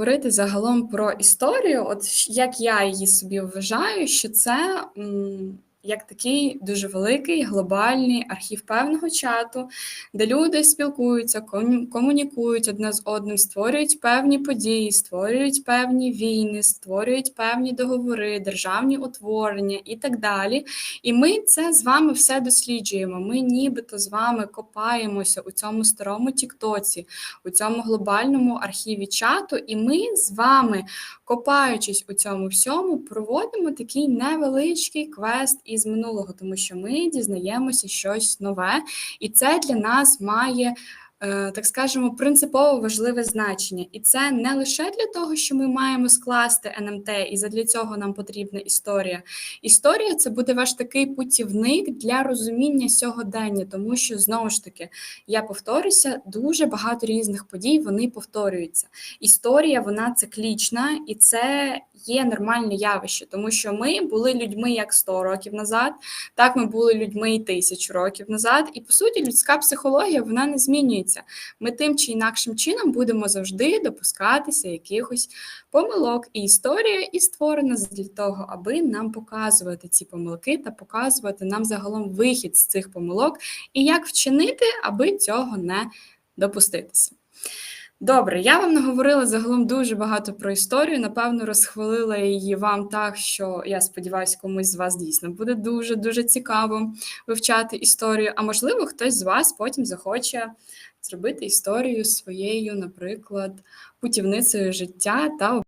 говорити загалом про історію, от як я її собі вважаю, що це як такий дуже великий глобальний архів певного чату, де люди спілкуються, комунікують одне з одним, створюють певні події, створюють певні війни, створюють певні договори, державні утворення і так далі. І ми це з вами все досліджуємо. Ми нібито з вами копаємося у цьому старому Тіктоці, у цьому глобальному архіві чату, і ми з вами, копаючись у цьому всьому, проводимо такий невеличкий квест із минулого, тому що ми дізнаємося щось нове, і це для нас має. Е, Так скажемо, принципово важливе значення, і це не лише для того, що ми маємо скласти НМТ, і задля цього нам потрібна історія. Історія це буде ваш такий путівник для розуміння сьогодення, тому що знову ж таки я повторюся, дуже багато різних подій вони повторюються. Історія вона циклічна, і це є нормальне явище, тому що ми були людьми як 100 років назад, так ми були людьми і тисячу років назад. І по суті, людська психологія вона не змінюється. Ми тим чи інакшим чином будемо завжди допускатися якихось помилок. І історія і створена для того, аби нам показувати ці помилки та показувати нам загалом вихід з цих помилок і як вчинити, аби цього не допуститися. Добре, я вам наговорила загалом дуже багато про історію. Напевно, розхвалила її вам так, що я сподіваюся, комусь з вас дійсно буде дуже дуже цікаво вивчати історію. А можливо, хтось з вас потім захоче зробити історію своєю, наприклад, путівницею життя та